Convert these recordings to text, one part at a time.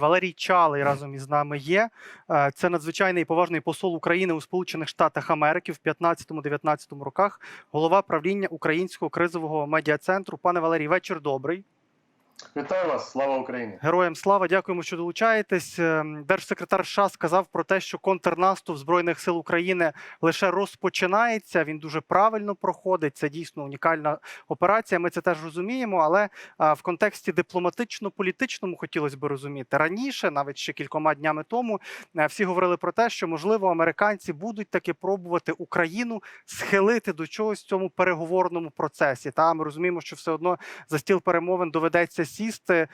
Валерій Чалий разом із нами є. Е, Це надзвичайний і поважний посол України у Сполучених Штатах Америки в 15-19 роках, голова правління Українського кризового медіа-центру. Пане Валерій, вечір добрий. Вітаю вас, слава Україні! Героям слава, дякуємо, що долучаєтесь. Е, Держсекретар США сказав про те, що контрнаступ збройних сил України лише розпочинається. Він дуже правильно проходить. Це дійсно унікальна операція. Ми це теж розуміємо. Але в контексті дипломатично-політичному хотілося б розуміти раніше, навіть ще кількома днями тому, е, всі говорили про те, що можливо американці будуть таки пробувати Україну схилити до чогось в цьому переговорному процесі. Та ми розуміємо, що все одно за стіл перемовин доведеться сісти.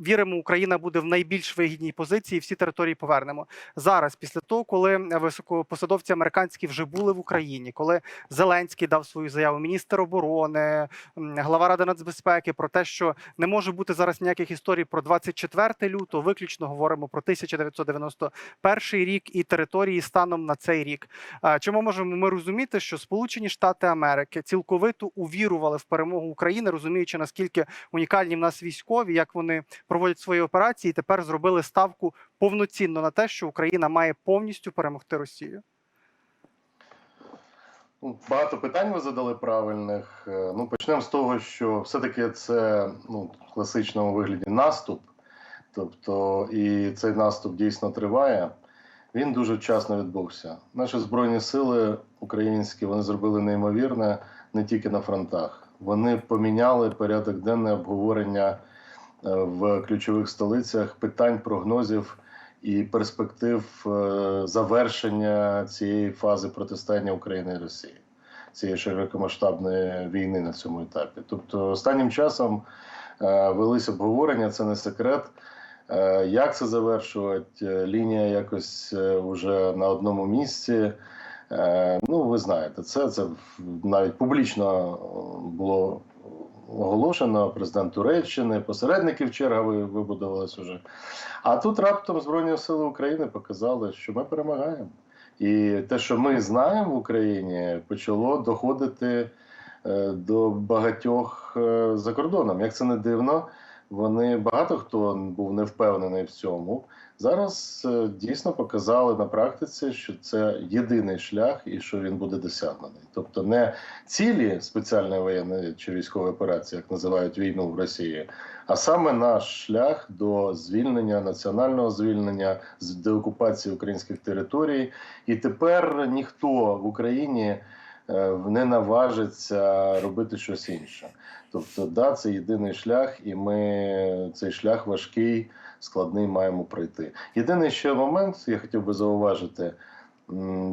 Віримо, Україна буде в найбільш вигідній позиції. Всі території повернемо зараз. Після того, коли високопосадовці американські вже були в Україні, коли Зеленський дав свою заяву, міністр оборони, глава ради нацбезпеки про те, що не може бути зараз ніяких історій про 24 лютого. Виключно говоримо про 1991 рік і території станом на цей рік. Чому можемо ми розуміти, що Сполучені Штати Америки цілковито увірували в перемогу України, розуміючи наскільки унікальні в нас військові, як вони проводять свої операції, і тепер зробили ставку повноцінно на те, що Україна має повністю перемогти Росію. Ну, Багато питань ви задали правильних. Е, Ну, почнемо з того, що все-таки це ну, в класичному вигляді наступ. Тобто, і цей наступ дійсно триває. Він дуже вчасно відбувся. Наші збройні сили українські вони зробили неймовірне не тільки на фронтах. Вони поміняли порядок денне обговорення в ключових столицях питань, прогнозів і перспектив е, завершення цієї фази протистояння України і Росії, цієї широкомасштабної війни на цьому етапі. Тобто, останнім часом е, велись обговорення, це не секрет. Е, Як це завершувати? Е, Лінія якось е, вже на одному місці. Е, Ну, ви знаєте, це, це навіть публічно е, було оголошено президент Туреччини, посередників черга ви- вибудувалась уже. А тут раптом Збройні Сили України показали, що ми перемагаємо. І те, що ми знаємо в Україні, почало доходити е, до багатьох е, за кордоном. Як це не дивно, вони багато хто був не впевнений в цьому. Зараз е, дійсно показали на практиці, що це єдиний шлях і що він буде досягнений. Тобто не цілі спеціальної воєнної чи військової операції, як називають війну в Росії, а саме наш шлях до звільнення, національного звільнення, з деокупації українських територій. І тепер ніхто в Україні не наважиться робити щось інше. Тобто, да, це єдиний шлях, і ми цей шлях важкий, складний маємо пройти. Єдиний ще момент, я хотів би зауважити.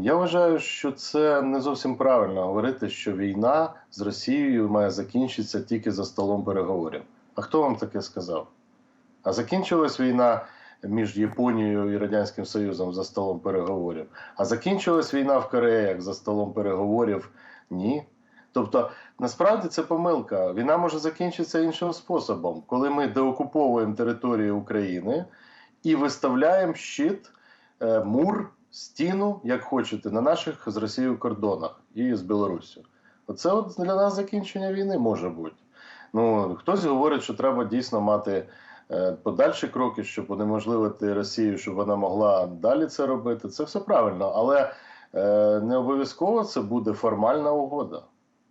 Я вважаю, що це не зовсім правильно говорити, що війна з Росією має закінчитися тільки за столом переговорів. А хто вам таке сказав? А закінчилась війна між Японією і Радянським Союзом за столом переговорів. А закінчилась війна в Кореях за столом переговорів? Ні. Тобто, насправді це помилка. Війна може закінчитися іншим способом, коли ми деокуповуємо територію України і виставляємо щит, е, мур, стіну, як хочете, на наших з Росією кордонах і з Білоруссю. Оце от для нас закінчення війни може бути. Ну, хтось говорить, що треба дійсно мати подальші кроки, щоб унеможливити Росію, щоб вона могла далі це робити. Це все правильно, але е, не обов'язково це буде формальна угода.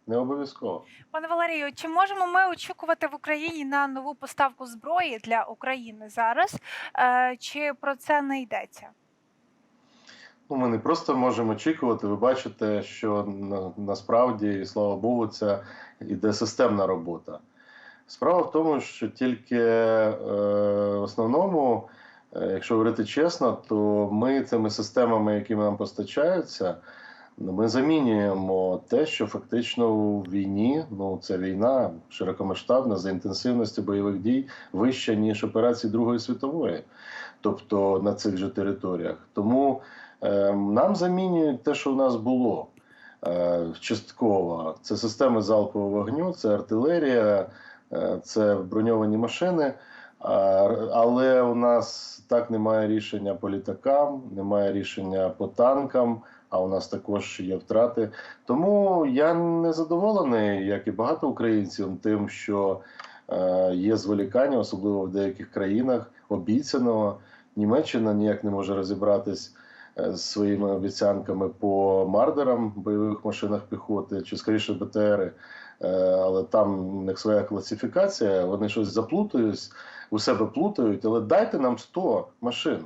Не обов'язково. Пане Валерію, чи можемо ми очікувати в Україні на нову поставку зброї для України зараз? Е, Чи про це не йдеться? Ну, ми не просто можемо очікувати. Ви бачите, що насправді, і слава Богу, це іде системна робота. Справа в тому, що тільки е, в основному, е, якщо говорити чесно, то ми цими системами, які нам постачаються, ну, ми замінюємо те, що фактично у війні, ну це війна широкомасштабна за інтенсивністю бойових дій вища, ніж операції Другої світової, тобто на цих же територіях. Тому е, нам замінюють те, що у нас було. Е, частково це системи залпового вогню, це артилерія, це броньовані машини. Але у нас так немає рішення по літакам, немає рішення по танкам. А у нас також є втрати. Тому я не задоволений, як і багато українців, тим, що е, є зволікання, особливо в деяких країнах обіцяного. Німеччина ніяк не може розібратись е, з своїми обіцянками по мардерам бойових машинах піхоти, чи скоріше БТРи. Е, Але там у них своя класифікація, вони щось заплутають, у себе плутають, але дайте нам 100 машин.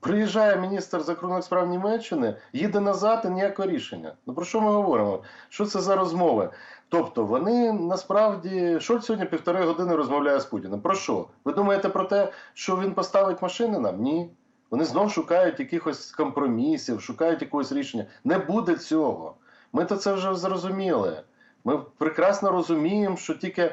Приїжджає міністр закордонних справ Німеччини, їде назад і ніякого рішення. Ну про що ми говоримо? Що це за розмови? Тобто вони насправді Шольц сьогодні півтори години розмовляє з Путіним. Про що? Ви думаєте про те, що він поставить машини нам? Ні. Вони знов шукають якихось компромісів, шукають якогось рішення. Не буде цього. Ми то це вже зрозуміли. Ми прекрасно розуміємо, що тільки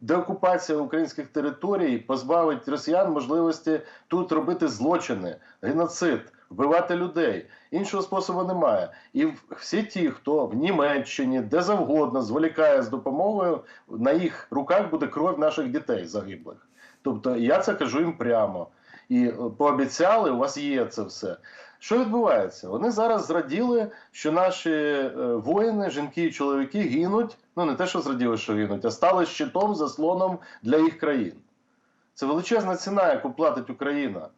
деокупація українських територій позбавить росіян можливості тут робити злочини, геноцид, вбивати людей. Іншого способу немає. І всі ті, хто в Німеччині, де завгодно зволікає з допомогою, на їх руках буде кров наших дітей загиблих. Тобто я це кажу їм прямо. І е, пообіцяли, у вас є це все. Що відбувається? Вони зараз зраділи, що наші е, воїни, жінки і чоловіки гинуть. Ну не те, що зраділи, що гинуть, а стали щитом, заслоном для їх країн. Це величезна ціна, яку платить Україна.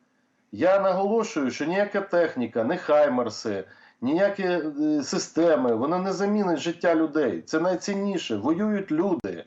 Я наголошую, що ніяка техніка, не хаймерси, ніякі е, системи, воно не замінить життя людей. Це найцінніше. Воюють люди.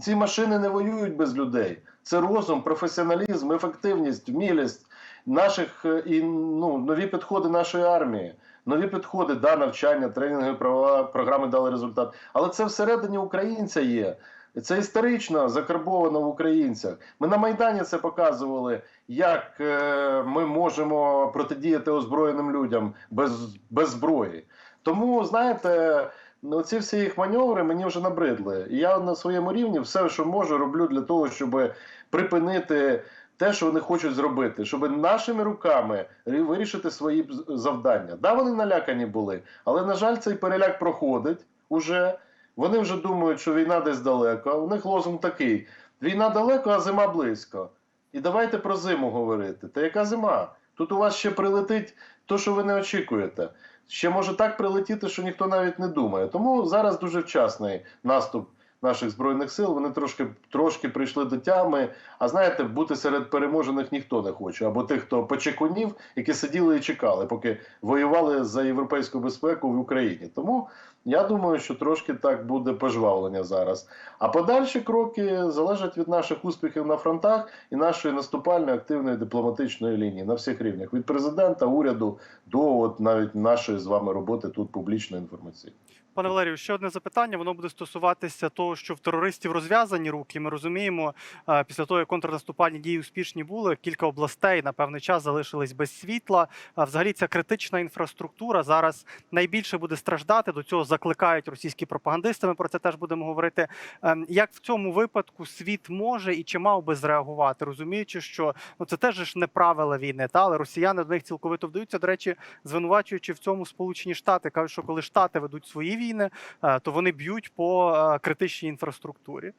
Ці машини не воюють без людей. Це розум, професіоналізм, ефективність, вмілість наших е, і ну, нові підходи нашої армії. Нові підходи, да, навчання, тренінги, права, програми дали результат. Але це всередині українця є. Це історично закарбовано в українцях. Ми на Майдані це показували, як е, ми можемо протидіяти озброєним людям без, без зброї. Тому, знаєте, ну, ці всі їх маневри мені вже набридли. Я на своєму рівні все, що можу, роблю для того, щоб припинити те, що вони хочуть зробити, щоб нашими руками вирішити свої завдання. Да, вони налякані були, але на жаль, цей переляк проходить уже. Вони вже думають, що війна десь далеко. У них лозунг такий: війна далеко, а зима близько. І давайте про зиму говорити. Та яка зима? Тут у вас ще прилетить то, що ви не очікуєте. Ще може так прилетіти, що ніхто навіть не думає. Тому зараз дуже вчасний наступ наших збройних сил. Вони трошки, трошки прийшли до тями. А знаєте, бути серед переможених ніхто не хоче. Або тих, хто почекунів, які сиділи і чекали, поки воювали за європейську безпеку в Україні. Тому я думаю, що трошки так буде пожвавлення зараз. А подальші кроки залежать від наших успіхів на фронтах і нашої наступальної активної дипломатичної лінії на всіх рівнях від президента, уряду до от навіть нашої з вами роботи тут публічно інформаційно. Пане Валерію, ще одне запитання. Воно буде стосуватися того, що в терористів розв'язані руки. Ми розуміємо, е, після того, як контрнаступальні дії успішні були, кілька областей на певний час залишились без світла. А взагалі ця критична інфраструктура зараз найбільше буде страждати. До цього закликають російські пропагандисти. Ми про це теж будемо говорити. Ем, Як в цьому випадку світ може і чи мав би зреагувати, розуміючи, що ну це теж ж не правила війни, та але росіяни до них цілковито вдаються. До речі, звинувачуючи в цьому Сполучені Штати, кажуть, що коли Штати ведуть свої війни, е, то вони б'ють по критичній інфраструктурі.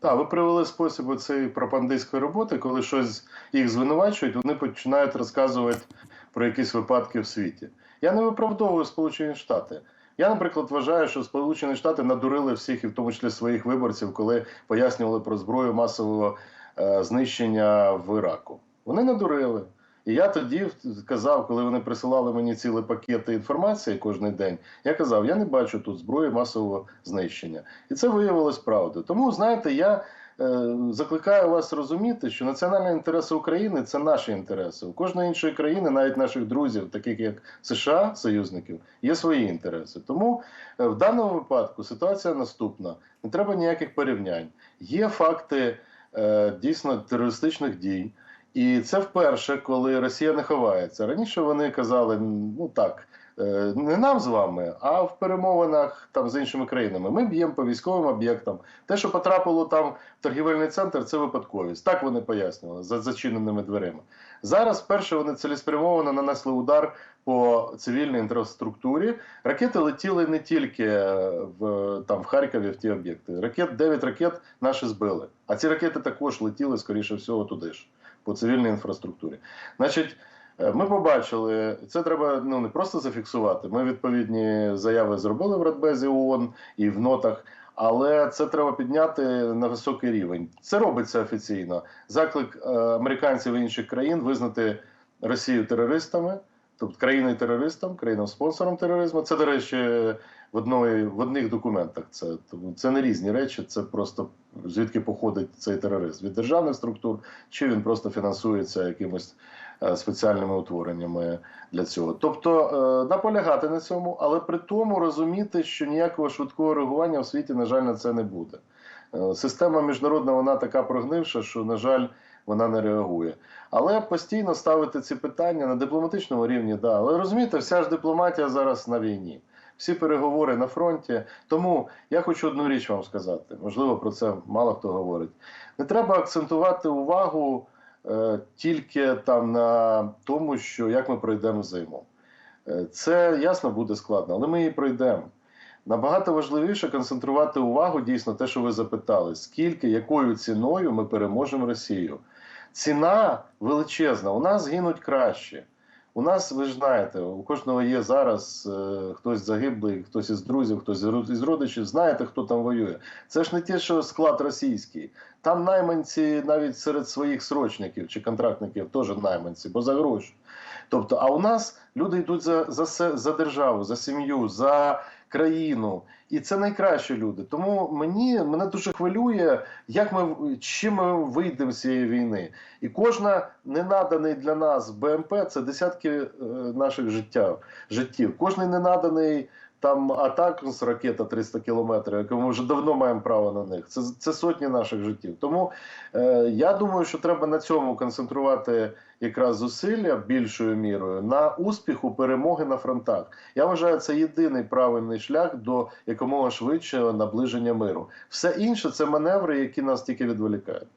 Так, ви привели спосіб цієї пропагандистської роботи, коли щось їх звинувачують, вони починають розказувати про якісь випадки в світі. Я не виправдовую Сполучені Штати. Я, наприклад, вважаю, що Сполучені Штати надурили всіх, і в тому числі своїх виборців, коли пояснювали про зброю масового е, знищення в Іраку. Вони надурили. І я тоді казав, коли вони присилали мені цілі пакети інформації кожен день, я казав, я не бачу тут зброї масового знищення. І це виявилось правдою. Тому, знаєте, я е, закликаю вас розуміти, що національні інтереси України це наші інтереси. У кожної іншої країни, навіть наших друзів, таких як США, союзників, є свої інтереси. Тому е, в даному випадку ситуація наступна: не треба ніяких порівнянь. Є факти е, дійсно терористичних дій. І це вперше, коли Росія не ховається. Раніше вони казали, ну так, е, не нам з вами, а в перемовинах там з іншими країнами. Ми б'ємо по військовим об'єктам. Те, що потрапило там в торгівельний центр, це випадковість. Так вони пояснювали за зачиненими дверима. Зараз вперше вони цілеспрямовано нанесли удар по цивільній інфраструктурі. Ракети летіли не тільки е, в там в Харкові в ті об'єкти. Ракет 9 ракет наші збили. А ці ракети також летіли, скоріше всього, туди ж по цивільній інфраструктурі. Значить, е, ми побачили, це треба ну не просто зафіксувати. Ми відповідні заяви зробили в Радбезі ООН і в нотах. Але це треба підняти на високий рівень. Це робиться офіційно. Заклик е, американців і інших країн визнати Росію терористами, тобто країною терористом, країною спонсором тероризму. Це, до речі, в одної в одних документах. Це це не різні речі. Це просто звідки походить цей тероризм від державних структур, чи він просто фінансується якимось е, спеціальними утвореннями для цього. Тобто е, наполягати на цьому, але при тому розуміти, що ніякого швидкого реагування в світі, на жаль, на це не буде. Е, Система міжнародна вона така прогнивша, що, на жаль, вона не реагує. Але постійно ставити ці питання на дипломатичному рівні, да. Але розумієте, вся ж дипломатія зараз на війні. Всі переговори на фронті. Тому я хочу одну річ вам сказати. Можливо, про це мало хто говорить. Не треба акцентувати увагу е, тільки там на тому, що як ми пройдемо зиму. Е, це ясно буде складно, але ми її пройдемо. Набагато важливіше концентрувати увагу дійсно те, що ви запитали, скільки, якою ціною ми переможемо Росію. Ціна величезна. У нас гинуть краще. У нас, ви ж знаєте, у кожного є зараз е, хтось загиблий, хтось із друзів, хтось із родичів. Знаєте, хто там воює. Це ж не те, що склад російський. Там найманці навіть серед своїх срочників чи контрактників теж найманці, бо за гроші. Тобто, а у нас люди йдуть за, за, за державу, за сім'ю, за країну. І це найкращі люди. Тому мені мене дуже хвилює, як ми чим ми вийдемо з цієї війни. І кожна ненаданий для нас БМП це десятки е, наших життя, життів. Кожний ненаданий там атак з ракета 300 кілометрів, яку ми вже давно маємо право на них. Це, це сотні наших життів. Тому е, я думаю, що треба на цьому концентрувати якраз зусилля більшою мірою на успіху перемоги на фронтах. Я вважаю, це єдиний правильний шлях до якомога швидшого наближення миру. Все інше це маневри, які нас тільки відволікають.